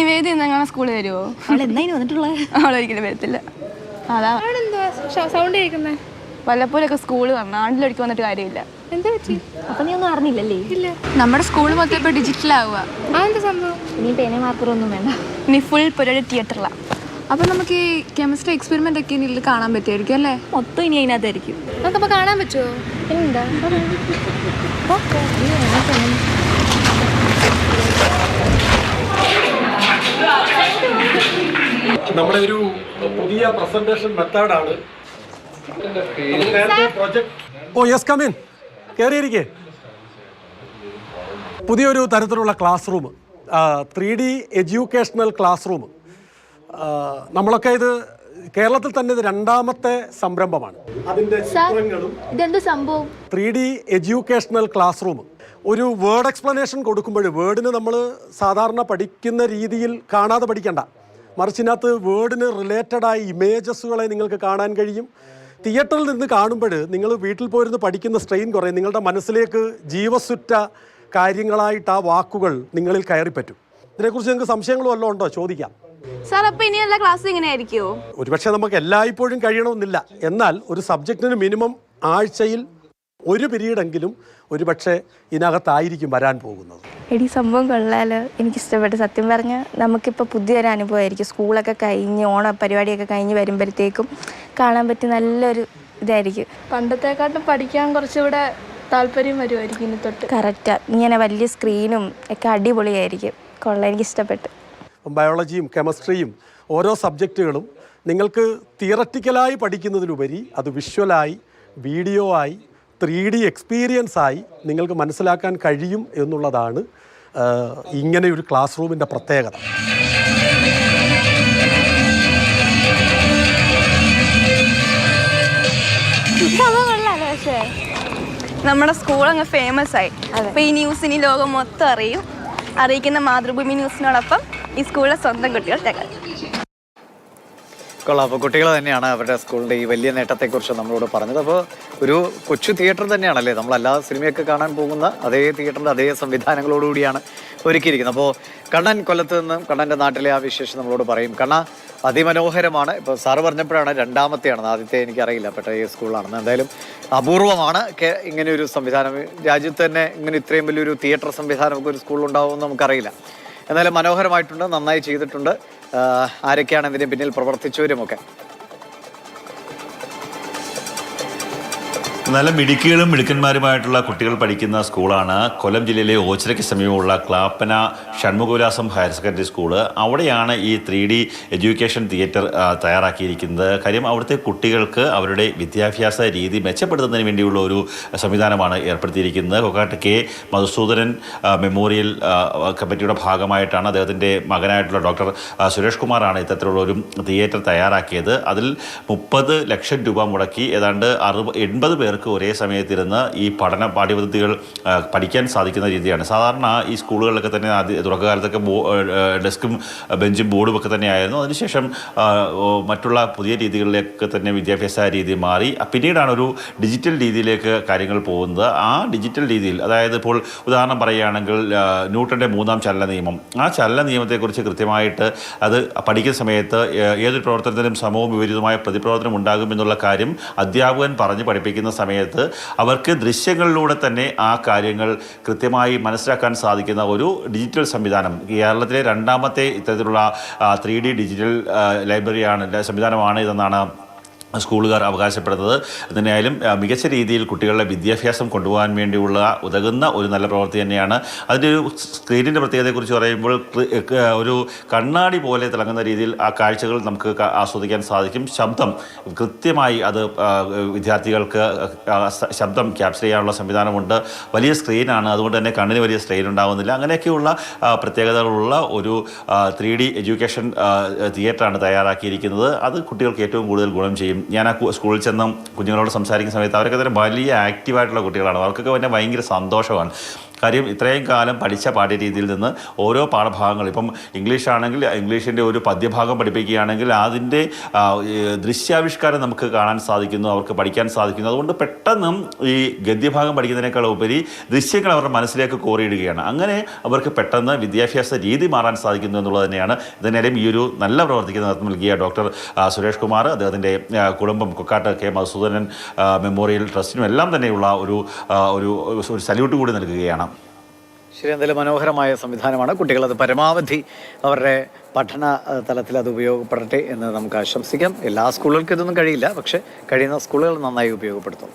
നിവേദി ഇന്നെങ്ങനെ സ്കൂളിൽ വരുമോ അവൾ എന്തായാലും വന്നിട്ടുള്ളത് അവളൊരിക്കലും വരത്തില്ല. അതാ. എന്തുവാ സൗണ്ട് കേൾക്കുന്നേ? വല്ലപ്പോഴൊക്കെ സ്കൂൾ വരണം ആണ്ടിലൊരിക്കൽ വന്നിട്ട് കാര്യമില്ല. എന്താ പറ്റി? അപ്പൊ നീ ഒന്നും അറിഞ്ഞില്ലല്ലേ? ഇല്ല. നമ്മുടെ സ്കൂൾ മൊത്തം ഇപ്പൊ ഡിജിറ്റൽ ആവുക അതെന്താ സംഭവം? ഇനി പേന മാർക്കറൊന്നും വേണ്ട. ഇനി ഫുൾ പരിപാടി തിയേറ്ററിലാണ് അപ്പൊ നമുക്ക് ഈ കെമിസ്ട്രി എക്സ്പെരിമെന്റ് ഒക്കെ ഇതിൽ കാണാൻ പറ്റുമായിരിക്കും അല്ലേ? മൊത്തം ഇനി അതിനകത്തായിരിക്കും. നമുക്കപ്പോ കാണാൻ പറ്റുമോ എന്താ നമ്മുടെ ഒരു പുതിയ പ്രസന്റേഷൻ മെത്തേഡാണ്. ഓ യെസ് കമിൻ കയറിയിരിക്കേ പുതിയൊരു തരത്തിലുള്ള class room three D educational class room. നമ്മളൊക്കെ ഇത് കേരളത്തിൽ തന്നെ ഇത് രണ്ടാമത്തെ സംരംഭമാണ്. അതിന്റെ ചിത്രങ്ങളും ഇതെന്ത് സംഭവം? Three D educational class room. ഒരു വേർഡ് എക്സ്പ്ലനേഷൻ കൊടുക്കുമ്പോൾ വേർഡിന് നമ്മൾ സാധാരണ പഠിക്കുന്ന രീതിയിൽ കാണാതെ പഠിക്കണ്ട. മറിച്ചിനകത്ത് വേർഡിന് റിലേറ്റഡായ ആയ ഇമേജസുകളെ നിങ്ങൾക്ക് കാണാൻ കഴിയും. തിയേറ്ററിൽ നിന്ന് കാണുമ്പോൾ നിങ്ങൾ വീട്ടിൽ പോയിരുന്ന് പഠിക്കുന്ന സ്ട്രെയിൻ കുറേ നിങ്ങളുടെ മനസ്സിലേക്ക് ജീവസുറ്റ കാര്യങ്ങളായിട്ട് ആ വാക്കുകൾ നിങ്ങളിൽ കയറി പറ്റും ഇതിനെക്കുറിച്ച് നിങ്ങൾക്ക് സംശയങ്ങളും വല്ലതും ഉണ്ടോ? ചോദിക്കാം. സാർ ഇനിയുള്ള ക്ലാസ് ഒരുപക്ഷെ നമുക്ക് എല്ലായ്പ്പോഴും കഴിയണമെന്നില്ല. എന്നാൽ ഒരു സബ്ജക്റ്റിന് മിനിമം ആഴ്ചയിൽ ഒരു പിരീഡെങ്കിലും ഒരുപക്ഷെ ഇതിനകത്തായിരിക്കും വരാൻ പോകുന്നത്. എടി സംഭവം കൊള്ളാലോ. എനിക്കിഷ്ടപ്പെട്ടു. സത്യം പറഞ്ഞാൽ നമുക്കിപ്പോൾ പുതിയൊരു അനുഭവമായിരിക്കും. സ്കൂളൊക്കെ കഴിഞ്ഞ് ഓണ പരിപാടിയൊക്കെ കഴിഞ്ഞ് വരുമ്പോഴത്തേക്കും കാണാൻ പറ്റിയ നല്ലൊരു ഇതായിരിക്കും. പണ്ടത്തെക്കാട്ടും പഠിക്കാൻ കുറച്ചുകൂടെ താല്പര്യം വരുമായിരിക്കും ഇനി തൊട്ട്. കറക്റ്റാ. ഇങ്ങനെ വലിയ സ്ക്രീനും ഒക്കെ അടിപൊളിയായിരിക്കും. കൊള്ളാം എനിക്കിഷ്ടപ്പെട്ടു. ബയോളജിയും കെമിസ്ട്രിയും ഓരോ സബ്ജക്റ്റുകളും നിങ്ങൾക്ക് തിയററ്റിക്കലായി പഠിക്കുന്നതിലുപരി അത് വിഷ്വലായി വീഡിയോ ആയി ത്രീ ഡി എക്സ്പീരിയൻസ് ആയി നിങ്ങൾക്ക് മനസ്സിലാക്കാൻ കഴിയും എന്നുള്ളതാണ് ഇങ്ങനെ ഒരു ക്ലാസ് റൂമിന്റെ പ്രത്യേകത. നമ്മുടെ സ്കൂൾ അങ്ങ് ഫേമസ് ആയി അപ്പൊ ഈ ന്യൂസ് ഇനി ലോകം മൊത്തം അറിയും. അറിയിക്കുന്ന മാതൃഭൂമി ന്യൂസിനോടൊപ്പം ഈ സ്കൂളിലെ സ്വന്തം കുട്ടികൾ തകർ കൊള്ളാം. അപ്പോൾ കുട്ടികൾ തന്നെയാണ് അവരുടെ സ്കൂളിന്റെ ഈ വലിയ നേട്ടത്തെക്കുറിച്ച് നമ്മളോട് പറഞ്ഞത്. അപ്പോൾ ഒരു കൊച്ചു തിയേറ്റർ തന്നെയാണല്ലേ? നമ്മൾ എല്ലാ സിനിമയൊക്കെ കാണാൻ പോകുന്ന അതേ തിയേറ്ററിന്റെ അതേ സംവിധാനങ്ങളോടുകൂടിയാണ് ഒരുക്കിയിരിക്കുന്നത്. അപ്പോൾ കണ്ണൻ കൊല്ലത്ത് നിന്നും കണ്ണന്റെ നാട്ടിലെ ആ വിശേഷം നമ്മളോട് പറയും. കണ്ണ അതിമനോഹരമാണ്. ഇപ്പോൾ സാറ് പറഞ്ഞപ്പോഴാണ് രണ്ടാമത്തെയാണ് ആദ്യത്തെ എനിക്കറിയില്ല. പെട്ട ഈ സ്കൂളിലാണെന്ന്. എന്തായാലും അപൂർവമാണ് ഇങ്ങനെ ഒരു സംവിധാനം. രാജ്യത്ത് തന്നെ ഇങ്ങനെ ഇത്രയും വലിയൊരു തിയേറ്റർ സംവിധാനമൊക്കെ ഒരു സ്കൂളിലുണ്ടാവുമെന്ന് നമുക്കറിയില്ല. എന്നാലും മനോഹരമായിട്ടുണ്ട്. നന്നായി ചെയ്തിട്ടുണ്ട്. ആരൊക്കെയാണ് ഇതിന് പിന്നിൽ പ്രവർത്തിച്ചവരുമൊക്കെ? നല്ല മിടുക്കികളും മിടുക്കന്മാരുമായിട്ടുള്ള കുട്ടികൾ പഠിക്കുന്ന സ്കൂളാണ്. കൊല്ലം ജില്ലയിലെ ഓച്ചിറയ്ക്ക് സമീപമുള്ള Clappana Shanmukhavilasam higher secondary school. അവിടെയാണ് ഈ ത്രീ ഡി എഡ്യൂക്കേഷൻ തിയേറ്റർ തയ്യാറാക്കിയിരിക്കുന്നത്. കാര്യം അവിടുത്തെ കുട്ടികൾക്ക് അവരുടെ വിദ്യാഭ്യാസ രീതി മെച്ചപ്പെടുത്തുന്നതിന് വേണ്ടിയുള്ള ഒരു സംവിധാനമാണ് ഏർപ്പെടുത്തിയിരിക്കുന്നത്. കൊക്കാട്ട് കെ മധുസൂദനൻ മെമ്മോറിയൽ കമ്മിറ്റിയുടെ ഭാഗമായിട്ടാണ് അദ്ദേഹത്തിന്റെ മകനായിട്ടുള്ള ഡോക്ടർ സുരേഷ് കുമാറാണ് ഇത്തരത്തിലുള്ള ഒരു തിയേറ്റർ തയ്യാറാക്കിയത്. അതിൽ മുപ്പത് ലക്ഷം രൂപ മുടക്കി ഏതാണ്ട് അറുപ എൺപത് പേർക്ക് ഒരേ സമയത്തിരുന്ന് ഈ പഠന പാഠ്യപദ്ധതികൾ പഠിക്കാൻ സാധിക്കുന്ന രീതിയാണ്. സാധാരണ ഈ സ്കൂളുകളിലൊക്കെ തന്നെ ആദ്യ തുടക്കകാലത്തൊക്കെ ബോ ഡെസ്കും ബെഞ്ചും ബോർഡും ഒക്കെ തന്നെയായിരുന്നു അതിനുശേഷം മറ്റുള്ള പുതിയ രീതികളിലേക്ക് തന്നെ വിദ്യാഭ്യാസ രീതി മാറി. പിന്നീടാണ് ഒരു ഡിജിറ്റൽ രീതിയിലേക്ക് കാര്യങ്ങൾ പോകുന്നത്. ആ ഡിജിറ്റൽ രീതിയിൽ അതായത് ഇപ്പോൾ ഉദാഹരണം പറയുകയാണെങ്കിൽ ന്യൂട്ടന്റെ മൂന്നാം ചലന നിയമം. ആ ചലന നിയമത്തെക്കുറിച്ച് കൃത്യമായിട്ട് അത് പഠിക്കുന്ന സമയത്ത് ഏതൊരു പ്രവർത്തനത്തിനും സമൂഹ വിപരീതമായ പ്രതിപ്രവർത്തനം ഉണ്ടാകും എന്നുള്ള കാര്യം അധ്യാപകൻ പറഞ്ഞ് പഠിപ്പിക്കുന്ന സമയത്ത് അവർക്ക് ദൃശ്യങ്ങളിലൂടെ തന്നെ ആ കാര്യങ്ങൾ കൃത്യമായി മനസ്സിലാക്കാൻ സാധിക്കുന്ന ഒരു ഡിജിറ്റൽ സംവിധാനം. കേരളത്തിലെ രണ്ടാമത്തെ ഇത്തരത്തിലുള്ള ത്രീ ഡിജിറ്റൽ ലൈബ്രറിയാണ് സംവിധാനമാണ് ഇതെന്നാണ് സ്കൂളുകാർ അവകാശപ്പെടുന്നത്. ആ, മികച്ച രീതിയിൽ കുട്ടികളുടെ വിദ്യാഭ്യാസം കൊണ്ടുപോകാൻ വേണ്ടിയുള്ള ഉതകുന്ന ഒരു നല്ല പ്രവൃത്തി തന്നെയാണ്. അതിന്റെ ഒരു സ്ക്രീനിന്റെ പ്രത്യേകതയെക്കുറിച്ച് പറയുമ്പോൾ ഒരു കണ്ണാടി പോലെ തിളങ്ങുന്ന രീതിയിൽ ആ കാഴ്ചകൾ നമുക്ക് ആസ്വദിക്കാൻ സാധിക്കും. ശബ്ദം കൃത്യമായി അത് വിദ്യാർത്ഥികൾക്ക് ശബ്ദം ക്യാപ്ചർ ചെയ്യാനുള്ള സംവിധാനമുണ്ട്. വലിയ സ്ക്രീനാണ്. അതുകൊണ്ട് തന്നെ കണ്ണിന് വലിയ സ്ട്രെയിൻ ഉണ്ടാകുന്നില്ല അങ്ങനെയൊക്കെയുള്ള പ്രത്യേകതകളുള്ള ഒരു ത്രീ ഡി എഡ്യൂക്കേഷൻ തിയേറ്ററാണ് തയ്യാറാക്കിയിരിക്കുന്നത്. അത് കുട്ടികൾക്ക് ഏറ്റവും കൂടുതൽ ഗുണം ചെയ്യും. ഞാൻ ആ സ്കൂളിൽ ചെന്നും കുഞ്ഞുങ്ങളോട് സംസാരിക്കുന്ന സമയത്ത് അവരൊക്കെ തന്നെ വലിയ ആക്റ്റീവായിട്ടുള്ള കുട്ടികളാണ്. അവർക്കൊക്കെ തന്നെ ഭയങ്കര സന്തോഷമാണ്. കാര്യം ഇത്രയും കാലം പഠിച്ച പാഠ്യരീതിയിൽ നിന്ന് ഓരോ പാഠഭാഗങ്ങൾ ഇപ്പം ഇംഗ്ലീഷ് ആണെങ്കിൽ ഇംഗ്ലീഷിന്റെ ഒരു പദ്യഭാഗം പഠിപ്പിക്കുകയാണെങ്കിൽ അതിന്റെ ദൃശ്യാവിഷ്കാരം നമുക്ക് കാണാൻ സാധിക്കുന്നു അവർക്ക് പഠിക്കാൻ സാധിക്കുന്നു. അതുകൊണ്ട് പെട്ടെന്നും ഈ ഗദ്യഭാഗം പഠിക്കുന്നതിനേക്കാൾ ഉപരി ദൃശ്യങ്ങൾ അവരുടെ മനസ്സിലേക്ക് കോറിയിടുകയാണ്. അങ്ങനെ അവർക്ക് പെട്ടെന്ന് വിദ്യാഭ്യാസ രീതി മാറാൻ സാധിക്കുന്നു എന്നുള്ളത് തന്നെയാണ് ഇതിനേരം ഈ ഒരു നല്ല പ്രവർത്തിക്കുന്ന നേതൃത്വം നൽകിയ ഡോക്ടർ സുരേഷ് കുമാർ അദ്ദേഹത്തിന്റെ കുടുംബം കൊക്കാട്ട് കെ. മധുസൂദനൻ മെമ്മോറിയൽ ട്രസ്റ്റിനും എല്ലാം തന്നെയുള്ള ഒരു ഒരു ഒരു സല്യൂട്ട് കൂടി നൽകുകയാണ്. ശരി എന്തായാലും മനോഹരമായ സംവിധാനമാണ്. കുട്ടികളത് പരമാവധി അവരുടെ പഠന തലത്തിൽ അത് ഉപയോഗപ്പെടട്ടെ എന്ന് നമുക്ക് ആശംസിക്കാം. എല്ലാ സ്കൂളുകൾക്കും ഇതൊന്നും കഴിയില്ല. പക്ഷേ കഴിയുന്ന സ്കൂളുകൾ നന്നായി ഉപയോഗപ്പെടുത്തും.